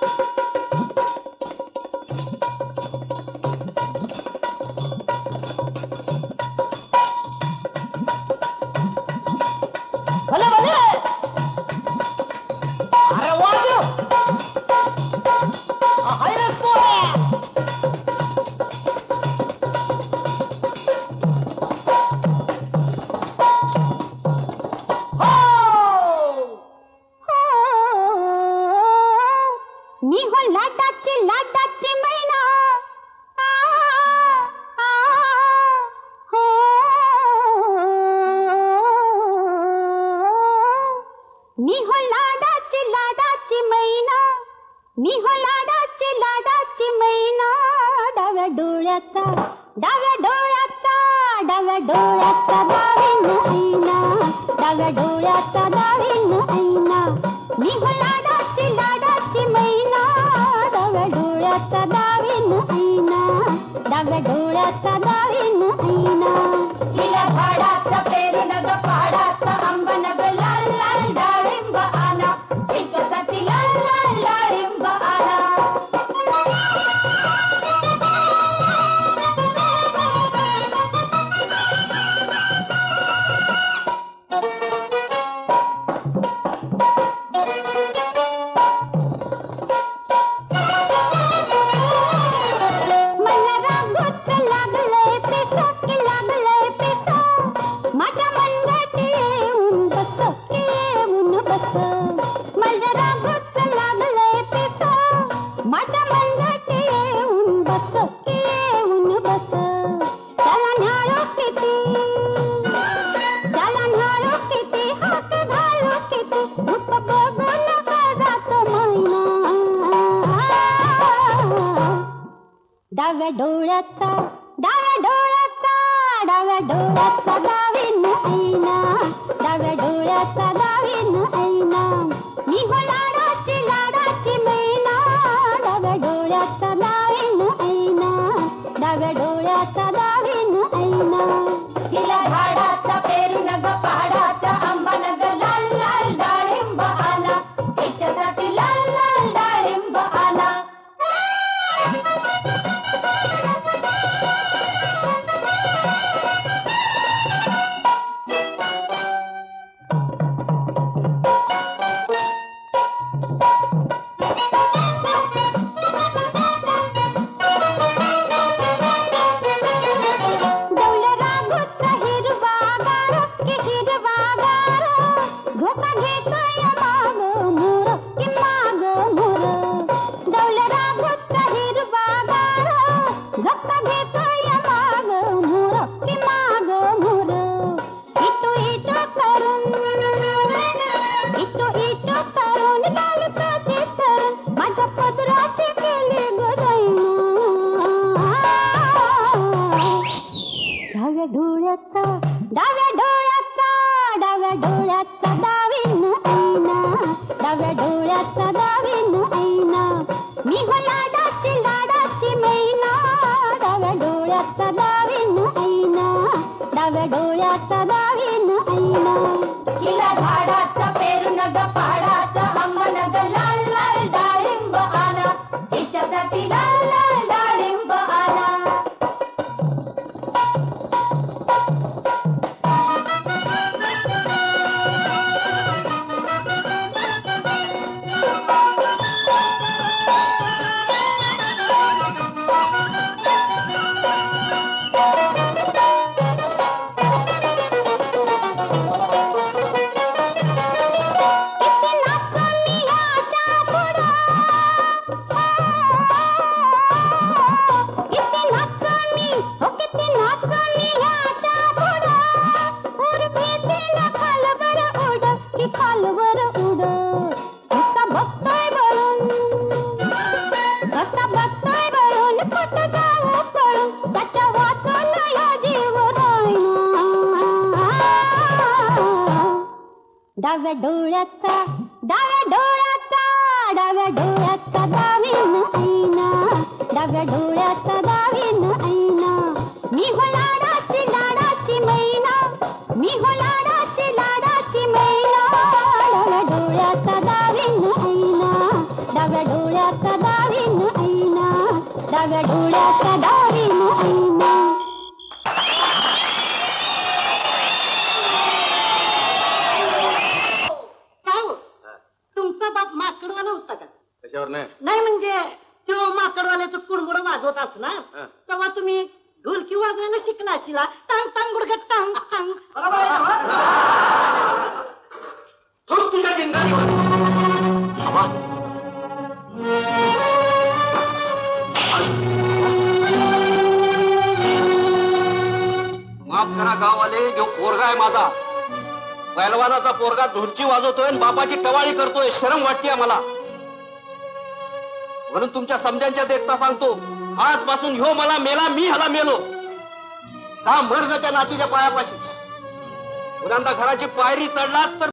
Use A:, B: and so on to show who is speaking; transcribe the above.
A: thank you
B: मी हो लाडाची लाडाची मैना डाव्या डोळ्याचा डाव्या डोळ्याचा डाव्या डोळ्याचा दावीन ऐना डाव्या डोळ्याचा दावीन ऐना मी हो लाडाची लाडाची मैना डाव्या डोळ्याचा दावीन ऐना डाव्या डोळ्याचा दावीन ऐना डाव्या डोळ्याचा डाव्या डोळ्याचा डाव्या डोळ्याचा दावीन ऐना. डाव्या डोळ्याचा दावीन ऐना. मी डोळ्याचा डाव्या डोळ्याचा डाव्या डोळ्याचा दावीन ऐना डाव्या डोळ्याचा दावीन ऐना मी हो लाडाची लाडाची मैना डाव्या डोळ्याचा दावीन ऐना डाव्या डोळ्याचा डाव्या डोळ्याचा डाव्या डोळ्याचा डाव्या डोळ्याचा दावीन ऐना डाव्या डोळ्याचा दावीन ऐना मी हो लाडाची लाडाची मैना. मी हो लाडाची लाडाची मैना. डाव्या डोळ्याचा दावीन ऐना डाव्या डोळ्याचा दावीन ऐना डाव्या डोळ्याचा दावीन
C: माकडवाला होता का?
D: कशावर नाही
C: नाही म्हणजे तो माकडवाल्याचं कुडमुड वाजवत असणार. तेव्हा तुम्ही ढोलकी वाजवायला शिकला अशिला टांग टांग गुडगट टांग टांग.
D: तुझ्या जिंगालीवर माफ़ करा गाववाले जो पोरगा आहे माझा. पैलवानाचा पोरगा ढोलची वाजवतोय आणि बापाची टवाळी करतोय. शरम वाटते मला. म्हणून तुमच्या समजांच्या देखता सांगतो आजपासून ह्यो मला मेला मी ह्याला मेलो. जा मर्ग त्या नाचीच्या पायापाशी. मुलांना घराची पायरी चढलास तर